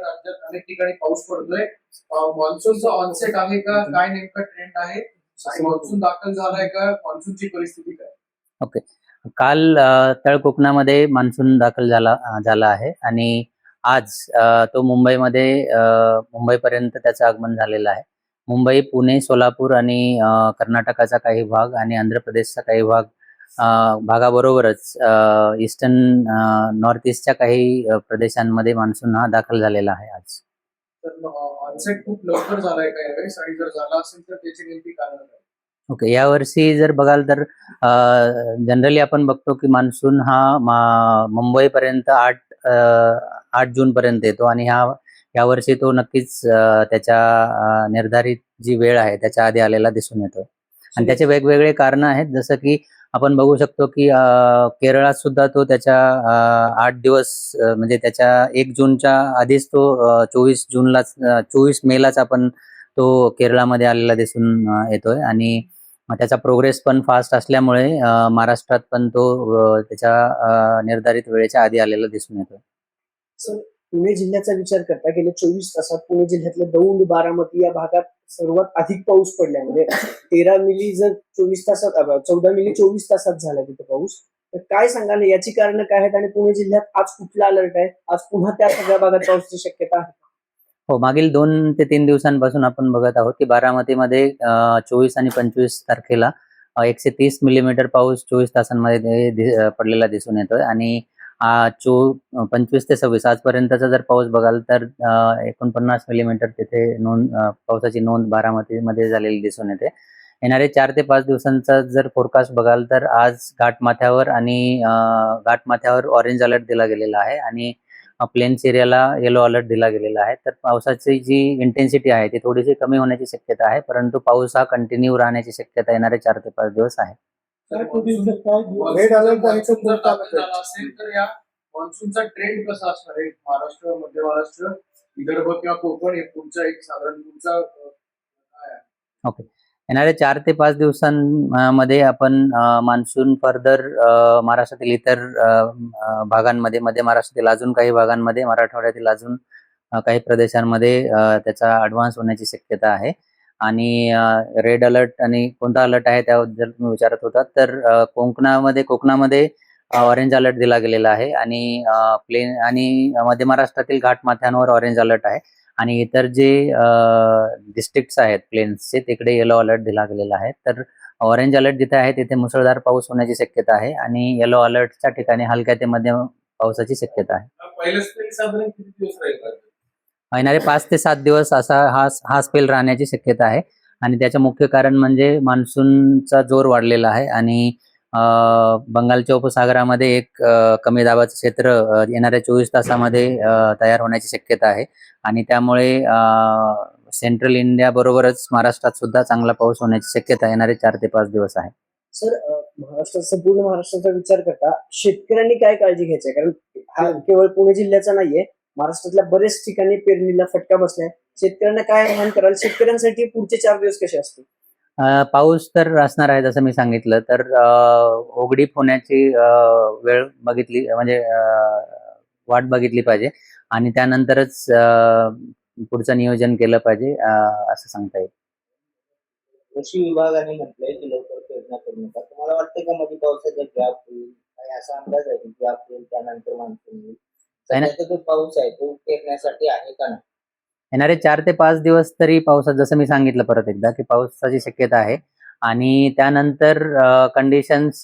राज्यात अनेक ठिकाणी पाऊस पडतोय. मान्सूनचा ऑनसेट आहे का? काय नेमका ट्रेंड आहे? मान्सून दाखल झालाय का? मान्सूनची परिस्थिती काय? काल अ, तळ कोकणामध्ये मान्सून दाखल झाला झाला आहे. आणि आज तो मुंबईमध्ये मुंबईपर्यंत त्याचं आगमन झालेलं आहे. मुंबई पुणे सोलापूर आणि कर्नाटकाचा काही भाग आणि आंध्र प्रदेशचा काही भाग भागाबरोबरच ईस्टर्न नॉर्थ ईस्टच्या काही प्रदेशांमध्ये मान्सून हा दाखल झालेला आहे आज. तर ऑनसेट खूप लवकर झालाय का यावेळेस? आणि जर झाला असेल तर त्याची नेमकी कारण काय? ओके यावर्षी जर बघाल तर जनरली आपण बघतो की मान्सून हा मुंबईपर्यंत आठ आठ जून पर्यंत येतो आणि ह्या यावर्षी तो नक्कीच त्याच्या निर्धारित जी वेळ आहे त्याच्या आधी आलेला दिसून येतो. आणि त्याचे वेगवेगळे कारण आहेत जसं की आपण बघू शकतो की केरळात सुद्धा तो त्याच्या आठ दिवस म्हणजे त्याच्या एक जूनच्या आधीच तो चोवीस जूनलाच चोवीस मेलाच आपण तो केरळामध्ये आलेला दिसून येतोय. आणि त्याचा प्रोग्रेस पण फास्ट असल्यामुळे महाराष्ट्रात पण तो त्याच्या निर्धारित वेळेच्या आधी आलेला दिसून येतोय. पुणे जिल्ह्याचा विचार करता गेले चोवीस तासात पुणे जिल्ह्यातल्या दौंड बारामती या भागात सर्वात अधिक पाऊस पडलाय. म्हणजे तेरा मिली जर चोवीस तासात चौदा मिली चोवीस तासात झाला तिथे पाऊस तर काय सांगाल? याची कारण काय आहेत? आणि पुणे जिल्ह्यात आज कुठला अलर्ट आहे? आज पुन्हा त्या सगळ्या भागात पावसाची शक्यता आहे हो मागील दोन ते तीन दिवसांपासून आपण बघत आहोत की बारामतीमध्ये चोवीस आणि पंचवीस तारखेला एकशे तीस मिलीमीटर पाऊस चोवीस तासांमध्ये पडलेला दिसून येतोय. आणि चो पंचवीस ते सव्वीस आजपर्यंतचा जर पाऊस बघाल तर एकोणपन्नास मिलीमीटर तिथे नोंद पावसाची नोंद बारामतीमध्ये झालेली दिसून येते. येणारे चार ते पाच दिवसांचा जर फोरकास्ट बघाल तर आज घाटमाथ्यावर आणि घाटमाथ्यावर ऑरेंज अलर्ट दिला गेलेला आहे आणि प्लेन्स एरियाला येलो अलर्ट दिला गेलेला आहे. तर पावसाची जी इंटेन्सिटी आहे ती थोडीशी कमी होण्याची शक्यता आहे परंतु पाऊस हा कंटिन्यू राहण्याची शक्यता येणारे चार ते पाच दिवस आहे. रेड अलर्ट असेल तर या मान्सूनचा ट्रेंड कसा असणार आहे? महाराष्ट्र मध्य महाराष्ट्र विदर्भ किंवा कोकण हे पुढचा एक साधारण पुढचा आहे? येणाऱ्या चार ते पाच दिवसांमध्ये आपण मान्सून फर्दर महाराष्ट्रातील इतर भागांमध्ये मध्य महाराष्ट्रातील अजून काही भागांमध्ये मराठवाड्यातील अजून काही प्रदेशांमध्ये त्याचा ऍडव्हान्स होण्याची शक्यता आहे. आणि रेड अलर्ट आणि कोणता अलर्ट आहे त्याबद्दल तुम्ही विचारत होता तर कोकणामध्ये कोकणामध्ये ऑरेंज अलर्ट दिला गेलेला आहे आणि प्लेन आणि मध्य महाराष्ट्रातील घाटमाथ्यांवर ऑरेंज अलर्ट आहे आणि इतर जे डिस्ट्रिक्ट्स आहेत प्लेन्सचे तिकडे येलो अलर्ट दिला गेलेला आहे. तर ऑरेंज अलर्ट जिथे आहे तिथे मुसळधार पाऊस होण्याची शक्यता आहे आणि येलो अलर्टच्या ठिकाणी हलक्या ते मध्यम पावसाची शक्यता आहे. येणारे पाच ते सात दिवस असा हा हा स्पेल राहण्याची शक्यता आहे. आणि त्याचं मुख्य कारण म्हणजे मान्सूनचा जोर वाढलेला आहे. आणि बंगालच्या उपसागरामध्ये एक कमी दाबाचं क्षेत्र येणाऱ्या चोवीस तासामध्ये तयार होण्याची शक्यता आहे. आणि त्यामुळे सेंट्रल इंडिया बरोबरच महाराष्ट्रात सुद्धा चांगला पाऊस होण्याची शक्यता येणारे चार ते पाच दिवस आहे. सर महाराष्ट्राचा महाराष्ट्रात संपूर्ण महाराष्ट्राचा विचार करता शेतकऱ्यांनी काय काळजी घ्यायची आहे? कारण हा केवळ पुणे जिल्ह्याचा नाहीये महाराष्ट्रातल्या बरेच ठिकाणी पेरणीला फटका बसलाय. शेतकऱ्यांना काय आव्हान कराल? शेतकऱ्यांसाठी पुढचे चार दिवस कसे असतील? पाऊस तर असणार आहे जसं मी सांगितलं तर अ, उघडीप होण्याची वेळ बघितली म्हणजे वाट बघितली पाहिजे. आणि त्यानंतरच अ, पुढचं नियोजन केलं पाहिजे असं सांगता येईल. कृषी विभागाने म्हटलंय की लवकर पेरण्या करू नका. तुम्हाला वाटतं का मध्ये पावसाचा गॅप होईल? काही असा अंदाज आहे की गॅप होईल त्यानंतर मान्सून होईल नाही. सध्याचा जो पाऊस आहे. तो पेरण्यासाठी आहे का नाही? येणारे चार ते पाच दिवस तरी पावसात जसं मी सांगितलं परत एकदा की पावसाची शक्यता आहे. आणि त्यानंतर कंडिशन्स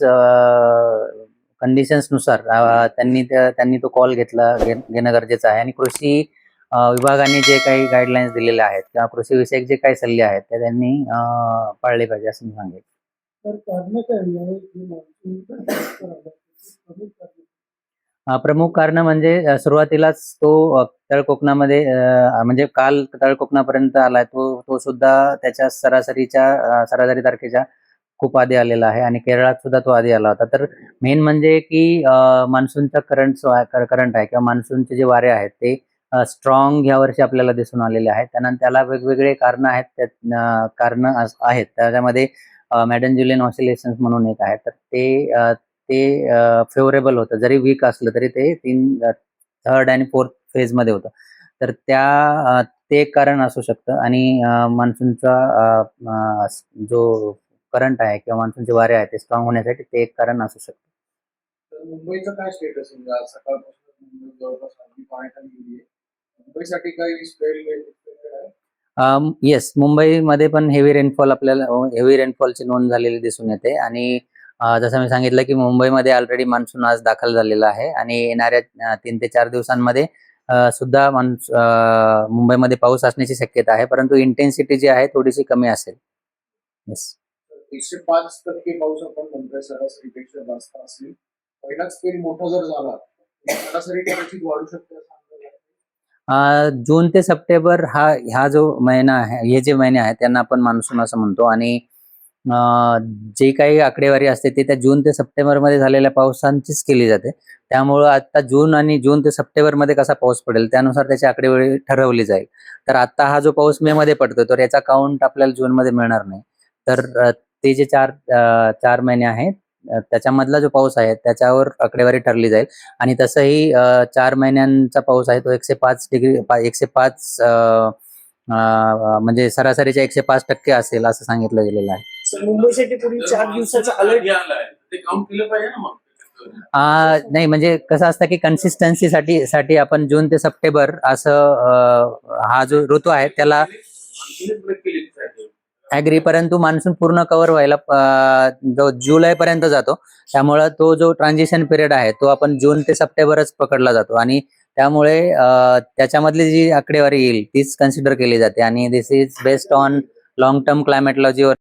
कंडिशन्सनुसार त्यांनी त्या- त्यांनी तो कॉल घेतला घेणं गरजेचं आहे. आणि कृषी विभागाने जे काही गाईडलाईन्स दिलेले आहेत किंवा कृषी विषयक जे काही सल्ले आहेत ते त्यांनी पाळले पाहिजे असं मी सांगेन. अ, प्रमुख कारण म्हणजे सुरुवातीलाच तो तळकोकणामध्ये तळ कोकणामध्ये म्हणजे काल तळ कोकणापर्यंत आलाय. तो तो सुद्धा त्याच्या सरासरीच्या सरासरी तारखेच्या खूप आधी आलेला आहे आणि केरळात सुद्धा तो आधी आला होता. तर मेन म्हणजे की मान्सूनचा करंट करंट आहे किंवा मान्सूनचे जे वारे आहेत ते स्ट्रॉंग या वर्षी आपल्याला दिसून आलेले आहेत. त्यानंतर त्याला वेगवेगळे कारण आहेत त्यात कारण आहेत. त्याच्यामध्ये मॅडन जुलियन ऑसिलेशन्स म्हणून एक आहे. तर ते ते फेवरेबल होतं. जरी वीक असलं तरी ते तीन थर्ड आणि फोर्थ फेजमध्ये होतं. तर त्या ते एक कारण असू शकतं. आणि मान्सूनचा जो करंट आहे किंवा मान्सूनचे वारे आहे ते स्ट्रॉंग होण्यासाठी ते एक कारण असू शकतं. मुंबईचं काय स्टेटस सकाळपासून जवळपास मुंबईसाठी काही येस मुंबईमध्ये पण हेवी रेनफॉल आपल्याला हेवी रेनफॉलची नोंद झालेली दिसून येते. आणि जसं मी सांगितलं की मुंबईमध्ये ऑलरेडी मान्सून आज दाखल झालेला आहे आणि येणाऱ्या तीन ते चार दिवसांमध्ये सुद्धा मान्स मुंबईमध्ये पाऊस असण्याची शक्यता आहे. परंतु इंटेन्सिटी जी आहे थोडीशी कमी असेल. येस एकशे पाच टक्के पाऊस आपण म्हणतोय सरासरीपेक्षा जास्त असेल. पहिलाच स्पेल मोठा जर झाला तर सरासरी कदाचित वाढू शकते असं अंदाज आहे. अ, जून ते सप्टेंबर हा ह्या जो महिना आहे हे जे महिने आहेत त्यांना आपण मान्सून असं म्हणतो. आणि जे काही आकडेवारी असते ते त्या जून ते सप्टेंबरमध्ये झालेल्या पावसांचीच केली जाते. त्यामुळं आता जून आणि जून ते सप्टेंबरमध्ये कसा पाऊस पडेल त्यानुसार त्याची आकडेवारी ठरवली जाईल. तर आता हा जो पाऊस मे मध्ये पडतो तर याचा काउंट आपल्याला जूनमध्ये मिळणार नाही. तर ते जे चार चार महिने आहेत त्याच्यामधला जो पाऊस आहे त्याच्यावर आकडेवारी ठरली जाईल. आणि तसंही चार महिन्यांचा पाऊस आहे तो एकशे पाच डिग्री एकशे पाच म्हणजे सरासरीच्या एकशे पाच टक्के असेल असं सांगितलं गेलेलं आहे. मुंबईसाठी पुढील चार दिवसाचा अलर्ट ते काउंट केलं पाहिजे ना मग. आ, नाही म्हणजे कसं असतं की कन्सिस्टन्सीसाठी साठी आपण जून ते सप्टेंबर असं हा जो ऋतू आहे त्याला ऍग्री परंतु मान्सून पूर्ण कव्हर व्हायला जो जुलै पर्यंत जातो त्यामुळं तो जो ट्रान्झिशन पिरियड आहे तो आपण जून ते सप्टेंबरच पकडला जातो. आणि त्यामुळे त्याच्यामधली जी आकडेवारी येईल तीच कन्सिडर केली जाते. आणि this is based on long term क्लायमेटॉलॉजीवर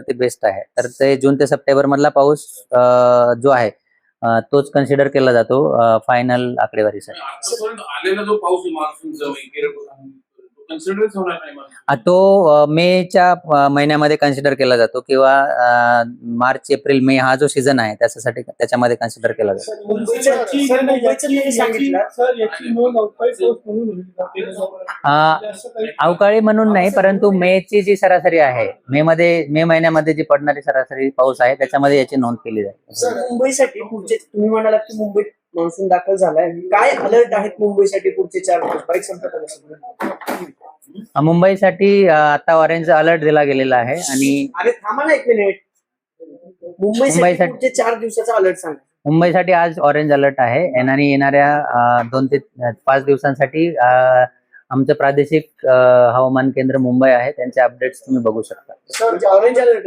ते बेस्ट आहे. तर ते जून ते सप्टेंबर मधला पाऊस अ, जो आहे तोच कन्सिडर केला जातो फायनल आकडेवारीसाठी. आलेला जो पाऊस तो मेच्या महिन्यामध्ये कन्सिडर केला जातो किंवा मार्च एप्रिल मे हा जो सीझन आहे त्याच्यासाठी त्याच्यामध्ये कन्सिडर केला जातो. अवकाळी म्हणून नाही. परंतु मेची जी सरासरी आहे मे मध्ये मे महिन्यामध्ये जी पडणारी सरासरी पाऊस आहे त्याच्यामध्ये याची नोंद केली जाते मुंबईसाठी तुम्ही म्हणालात की मुंबईत मान्सून दाखल झालाय. काय अलर्ट आहेत मुंबईसाठी पुढचे चार दिवस? बाईक संपत मुंबईसाठी आता ऑरेंज अलर्ट दिला गेलेला आहे आणि अरे थांबा ना एक मिनिट मुंबईसाठी पुढचे चार दिवसाचा अलर्ट सांगा. मुंबईसाठी आज ऑरेंज अलर्ट आहे. येणाऱ्या येणाऱ्या दोन ते पाच दिवसांसाठी आमचं प्रादेशिक हवामान केंद्र मुंबई आहे. त्यांचे अपडेट्स तुम्ही बघू शकता. ऑरेंज अलर्ट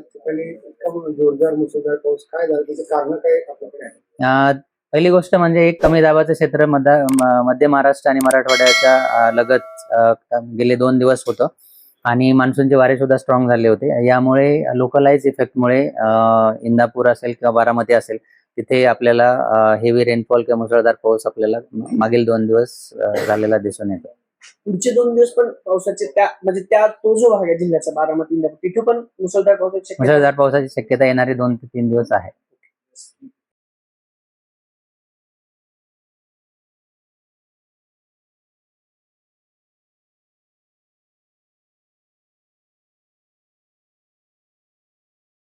ठिकाणी इतका जोरदार मुसळधार पाऊस काय झाला? त्याचे कारण काय आपल्याकडे? आहे पहिली गोष्ट म्हणजे एक कमी दाबाचं क्षेत्र मध्य मध्य महाराष्ट्र आणि मराठवाड्याच्या लगत गेले दोन दिवस होतं. आणि मान्सूनचे वारे सुद्धा स्ट्रॉंग झाले होते. यामुळे लोकलाइज इफेक्टमुळे इंदापूर असेल किंवा बारामती असेल तिथे आपल्याला हेवी रेनफॉल किंवा मुसळधार पाऊस आपल्याला मागील दोन दिवस झालेला दिसून येतो. पुढचे दोन दिवस पण पावसाचे त्या म्हणजे त्या तो जो भाग आहे जिल्ह्याचा बारामती तिथे पण मुसळधार पावसाची मुसळधार पावसाची शक्यता येणारे दोन ते तीन दिवस आहे.